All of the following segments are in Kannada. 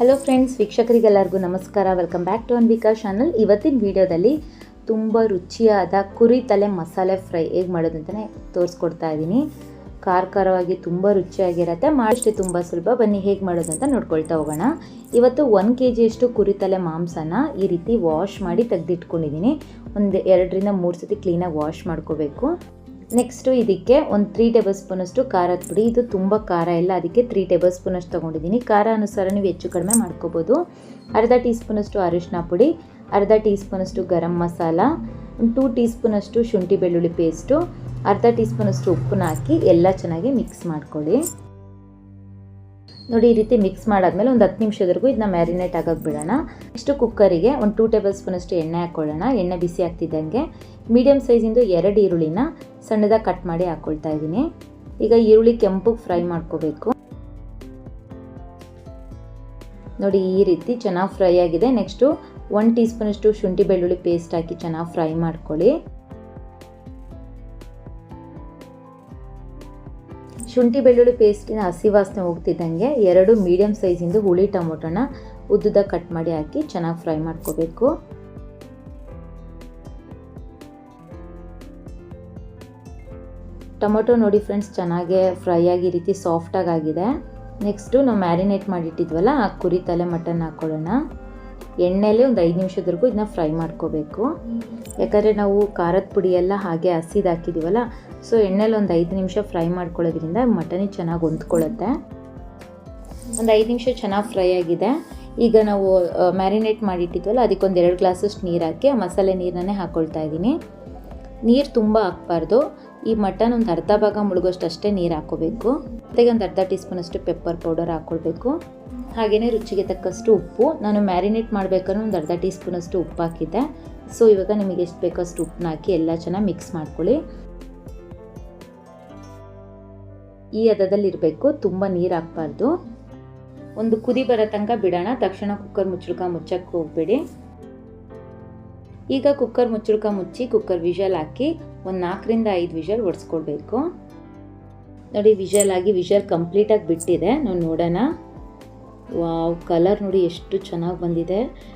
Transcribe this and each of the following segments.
ಹಲೋ ಫ್ರೆಂಡ್ಸ್ ವೀಕ್ಷಕರಿಗೆಲ್ಲರಿಗೂ ನಮಸ್ಕಾರ. Welcome back to Anvika channel ಇವತ್ತಿನ ವಿಡಿಯೋದಲ್ಲಿ ತುಂಬ ರುಚಿಯಾದ ಕುರಿ ತಲೆ ಮಸಾಲೆ ಫ್ರೈ ಹೇಗೆ ಮಾಡೋದು ಅಂತಲೇ ತೋರಿಸ್ಕೊಡ್ತಾ ಇದ್ದೀನಿ. ಖಾರ ಖಾರವಾಗಿ ತುಂಬ ರುಚಿಯಾಗಿರುತ್ತೆ. ಮಾಡಷ್ಟೇ ತುಂಬ ಸುಲಭ. ಬನ್ನಿ ಹೇಗೆ ಮಾಡೋದು ಅಂತ ನೋಡ್ಕೊಳ್ತಾ ಹೋಗೋಣ. ಇವತ್ತು ಒಂದು ಕೆ ಜಿಯಷ್ಟು ಕುರಿ ತಲೆ ಮಾಂಸನ ಈ ರೀತಿ ವಾಶ್ ಮಾಡಿ ತೆಗೆದಿಟ್ಕೊಂಡಿದ್ದೀನಿ. ಒಂದು ಎರಡರಿಂದ ಮೂರು ಸತಿ ಕ್ಲೀನಾಗಿ ವಾಶ್ ಮಾಡ್ಕೋಬೇಕು. ನೆಕ್ಸ್ಟು ಇದಕ್ಕೆ ಒಂದು ತ್ರೀ ಟೇಬಲ್ ಸ್ಪೂನಷ್ಟು ಖಾರದ ಪುಡಿ ಇದು ತುಂಬ ಖಾರ ಇಲ್ಲ, ಅದಕ್ಕೆ ತ್ರೀ ಟೇಬಲ್ ಸ್ಪೂನಷ್ಟು ತೊಗೊಂಡಿದ್ದೀನಿ. ಖಾರ ಅನುಸಾರ ನೀವು ಹೆಚ್ಚು ಕಡಿಮೆ ಮಾಡ್ಕೋಬೋದು. ಅರ್ಧ ಟೀ ಸ್ಪೂನಷ್ಟು ಅರಿಶಿನ ಪುಡಿ, ಅರ್ಧ ಟೀ ಸ್ಪೂನಷ್ಟು ಗರಂ ಮಸಾಲ ಒಂದು ಟೂ ಟೀ ಸ್ಪೂನಷ್ಟು ಶುಂಠಿ ಬೆಳ್ಳುಳ್ಳಿ ಪೇಸ್ಟು ಅರ್ಧ ಟೀ ಸ್ಪೂನಷ್ಟು ಉಪ್ಪನ್ನ ಹಾಕಿ ಎಲ್ಲ ಚೆನ್ನಾಗಿ ಮಿಕ್ಸ್ ಮಾಡ್ಕೊಳ್ಳಿ. ನೋಡಿ, ಈ ರೀತಿ ಮಿಕ್ಸ್ ಮಾಡಾದ್ಮೇಲೆ ಒಂದು ಹತ್ತು ನಿಮಿಷದವರೆಗೂ ಇದನ್ನ ಮ್ಯಾರಿನೇಟ್ ಆಗೋಕೆ ಬಿಡೋಣ. ಇಷ್ಟು ಕುಕ್ಕರಿಗೆ ಒಂದು ಟೂ ಟೇಬಲ್ ಸ್ಪೂನಷ್ಟು ಎಣ್ಣೆ ಹಾಕ್ಕೊಳ್ಳೋಣ ಎಣ್ಣೆ ಬಿಸಿ ಆಗ್ತಿದ್ದಂಗೆ. ಮೀಡಿಯಮ್ ಸೈಜಿಂದು ಎರಡು ಈರುಳ್ಳಿನ ಸಣ್ಣದಾಗಿ ಕಟ್ ಮಾಡಿ ಹಾಕ್ಕೊಳ್ತಾ ಇದ್ದೀನಿ. ಈಗ ಈರುಳ್ಳಿ ಕೆಂಪಗೆ ಫ್ರೈ ಮಾಡ್ಕೋಬೇಕು. ನೋಡಿ, ಈ ರೀತಿ ಚೆನ್ನಾಗಿ ಫ್ರೈ ಆಗಿದೆ. ನೆಕ್ಸ್ಟು ಒನ್ ಟೀ ಸ್ಪೂನಷ್ಟು ಶುಂಠಿ ಬೆಳ್ಳುಳ್ಳಿ ಪೇಸ್ಟ್ ಹಾಕಿ ಚೆನ್ನಾಗಿ ಫ್ರೈ ಮಾಡ್ಕೊಳ್ಳಿ. ಶುಂಠಿ ಬೆಳ್ಳುಳ್ಳಿ ಪೇಸ್ಟಿನ ಹಸಿ ವಾಸನೆ ಹೋಗ್ತಿದ್ದಂಗೆ ಎರಡು ಮೀಡಿಯಮ್ ಸೈಜಿಂದು ಹುಳಿ ಟೊಮೊಟೊನ ಉದ್ದದ ಕಟ್ ಮಾಡಿ ಹಾಕಿ ಚೆನ್ನಾಗಿ ಫ್ರೈ ಮಾಡ್ಕೋಬೇಕು. ಟೊಮೊಟೊ ನೋಡಿ ಫ್ರೆಂಡ್ಸ್ ಚೆನ್ನಾಗೆ ಫ್ರೈ ಆಗಿ ಈ ರೀತಿ ಸಾಫ್ಟಾಗಿ ಆಗಿದೆ. ನೆಕ್ಸ್ಟು ನಾವು ಮ್ಯಾರಿನೇಟ್ ಮಾಡಿಟ್ಟಿದ್ವಲ್ಲ ಆ ಕುರಿ ತಲೆ ಮಟನ್ ಹಾಕ್ಕೊಳ್ಳೋಣ ಎಣ್ಣೆಲೆ ಒಂದು ಐದು ನಿಮಿಷದವರೆಗೂ ಇದನ್ನ ಫ್ರೈ ಮಾಡ್ಕೋಬೇಕು. ಯಾಕಂದರೆ ನಾವು ಖಾರದ ಪುಡಿ ಎಲ್ಲ ಹಾಗೆ ಹಸಿದು ಹಾಕಿದ್ದೀವಲ್ಲ ಸೊ ಎಣ್ಣೆಲಿ ಒಂದು ಐದು ನಿಮಿಷ ಫ್ರೈ ಮಾಡ್ಕೊಳ್ಳೋದ್ರಿಂದ ಮಟನೇ ಚೆನ್ನಾಗಿ ಹೊಂದ್ಕೊಳ್ಳುತ್ತೆ. ಒಂದು ಐದು ನಿಮಿಷ ಚೆನ್ನಾಗಿ ಫ್ರೈ ಆಗಿದೆ. ಈಗ ನಾವು ಮ್ಯಾರಿನೇಟ್ ಮಾಡಿಟ್ಟಿದ್ವಲ್ಲ, ಅದಕ್ಕೊಂದು ಎರಡು ಗ್ಲಾಸಷ್ಟು ನೀರು ಹಾಕಿ ಮಸಾಲೆ ನೀರನ್ನೇ ಹಾಕ್ಕೊಳ್ತಾ ಇದ್ದೀನಿ. ನೀರು ತುಂಬ ಹಾಕ್ಬಾರ್ದು. ಈ ಮಟನ್ ಒಂದು ಅರ್ಧ ಭಾಗ ಮುಳುಗೋಷ್ಟು ಅಷ್ಟೇ ನೀರು ಹಾಕ್ಕೋಬೇಕು ಜೊತೆಗೆ ಒಂದು ಅರ್ಧ ಟೀ ಸ್ಪೂನಷ್ಟು ಪೆಪ್ಪರ್ ಪೌಡರ್ ಹಾಕ್ಕೊಳ್ಬೇಕು ಹಾಗೆಯೇ ರುಚಿಗೆ ತಕ್ಕಷ್ಟು ಉಪ್ಪು. ನಾನು ಮ್ಯಾರಿನೇಟ್ ಮಾಡಬೇಕಾದ್ರೆ ಒಂದು ಅರ್ಧ ಟೀ ಸ್ಪೂನಷ್ಟು ಉಪ್ಪು ಹಾಕಿದ್ದೆ. ಸೊ ಇವಾಗ ನಿಮಗೆ ಎಷ್ಟು ಬೇಕೋ ಅಷ್ಟು ಉಪ್ಪನ್ನ ಹಾಕಿ ಎಲ್ಲ ಚೆನ್ನಾಗಿ ಮಿಕ್ಸ್ ಮಾಡ್ಕೊಳ್ಳಿ. ಈ ಹದದಲ್ಲಿರಬೇಕು. ತುಂಬ ನೀರು ಹಾಕ್ಬಾರ್ದು ಒಂದು ಕುದಿ ಬರೋ ತನಕ ಬಿಡೋಣ. ತಕ್ಷಣ ಕುಕ್ಕರ್ ಮುಚ್ಚುಳ್ಕ ಮುಚ್ಚಕ್ಕೆ ಹೋಗ್ಬೇಡಿ. ಈಗ ಕುಕ್ಕರ್ ಮುಚ್ಚುಳ್ಕ ಮುಚ್ಚಿ ಕುಕ್ಕರ್ ವಿಷಲ್ ಹಾಕಿ ಒಂದು ನಾಲ್ಕರಿಂದ ಐದು ವಿಷಲ್ ಒಡಿಸ್ಕೊಳ್ಬೇಕು. ನೋಡಿ ವಿಷಲ್ ಆಗಿ ವಿಷಲ್ ಕಂಪ್ಲೀಟಾಗಿ ಬಿಟ್ಟಿದೆ. ನಾವು ನೋಡೋಣ. ವಾವ್ ಕಲರ್ ನೋಡಿ ಎಷ್ಟು ಚೆನ್ನಾಗಿ ಬಂದಿದೆ.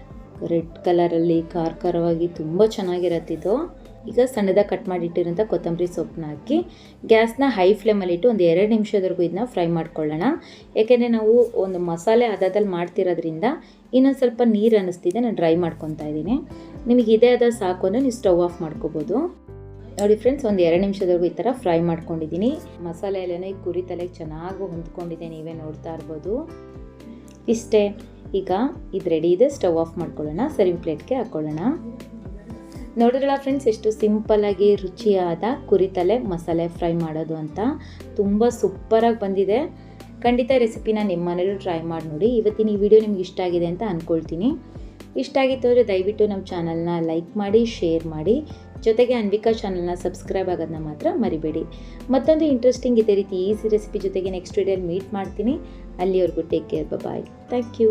ರೆಡ್ ಕಲರಲ್ಲಿ ಖಾರ ಖಾರವಾಗಿ ತುಂಬ ಚೆನ್ನಾಗಿರತ್ತಿದ್ದು ಈಗ ಸಣ್ಣದಾಗಿ ಕಟ್ ಮಾಡಿಟ್ಟಿರೋಂಥ ಕೊತ್ತಂಬರಿ ಸೊಪ್ಪನ್ನ ಹಾಕಿ ಗ್ಯಾಸ್ನ ಹೈ ಫ್ಲೇಮಲ್ಲಿಟ್ಟು ಒಂದು ಎರಡು ನಿಮಿಷದವರೆಗೂ ಇದನ್ನ ಫ್ರೈ ಮಾಡ್ಕೊಳ್ಳೋಣ. ಯಾಕೆಂದರೆ ನಾವು ಒಂದು ಮಸಾಲೆ ಹದದಲ್ಲಿ ಮಾಡ್ತಿರೋದ್ರಿಂದ ಇನ್ನೊಂದು ಸ್ವಲ್ಪ ನೀರು ಅನ್ನಿಸ್ತಿದೆ ನಾನು ಡ್ರೈ ಮಾಡ್ಕೊತಾ ಇದ್ದೀನಿ. ನಿಮಗೆ ಇದೇ ಅದ ಸಾಕು ಅಂದರೆ ನೀವು ಸ್ಟವ್ ಆಫ್ ಮಾಡ್ಕೋಬೋದು. ನೋಡಿ ಫ್ರೆಂಡ್ಸ್ ಒಂದು ಎರಡು ನಿಮಿಷದವರೆಗೂ ಈ ಥರ ಫ್ರೈ ಮಾಡ್ಕೊಂಡಿದ್ದೀನಿ. ಮಸಾಲೆ ಎಲ್ಲನೇ ಈ ಕುರಿ ತಲೆಗೆ ಚೆನ್ನಾಗಿ ಹೊಂದ್ಕೊಂಡಿದೆ, ನೀವೇ ನೋಡ್ತಾ ಇರ್ಬೋದು. ಇಷ್ಟೇ, ಈಗ ಇದು ರೆಡಿ ಇದೆ ಸ್ಟವ್ ಆಫ್ ಮಾಡ್ಕೊಳ್ಳೋಣ ಸರ್ವಿಂಗ್ ಪ್ಲೇಟ್ಗೆ ಹಾಕ್ಕೊಳ್ಳೋಣ ನೋಡಿದ್ರಲ್ಲ ಫ್ರೆಂಡ್ಸ್ ಎಷ್ಟು ಸಿಂಪಲ್ಲಾಗಿ ರುಚಿಯಾದ ಕುರಿತಲೆ ಮಸಾಲೆ ಫ್ರೈ ಮಾಡೋದು ಅಂತ ತುಂಬ ಸೂಪರಾಗಿ ಬಂದಿದೆ. ಖಂಡಿತ ರೆಸಿಪಿನ ನಿಮ್ಮ ಮನೇಲೂ ಟ್ರೈ ಮಾಡಿ ನೋಡಿ. ಇವತ್ತಿನ ಈ ವಿಡಿಯೋ ನಿಮ್ಗೆ ಇಷ್ಟ ಆಗಿದೆ ಅಂತ ಅಂದ್ಕೊಳ್ತೀನಿ ಇಷ್ಟ ಆಗಿತ್ತು ಅಂದರೆ ದಯವಿಟ್ಟು ನಮ್ಮ ಚಾನಲ್ನ ಲೈಕ್ ಮಾಡಿ ಶೇರ್ ಮಾಡಿ. ಜೊತೆಗೆ ಅನ್ವಿಕಾ ಚಾನಲ್ನ ಸಬ್ಸ್ಕ್ರೈಬ್ ಆಗೋದನ್ನ ಮಾತ್ರ ಮರಿಬೇಡಿ. ಮತ್ತೊಂದು ಇಂಟ್ರೆಸ್ಟಿಂಗ್ ಇದೇ ರೀತಿ ಈಸಿ ರೆಸಿಪಿ ಜೊತೆಗೆ ನೆಕ್ಸ್ಟ್ ವಿಡಿಯೋಲಿ ಮೀಟ್ ಮಾಡ್ತೀನಿ. ಅಲ್ಲಿವರೆಗೂ take care bye thank you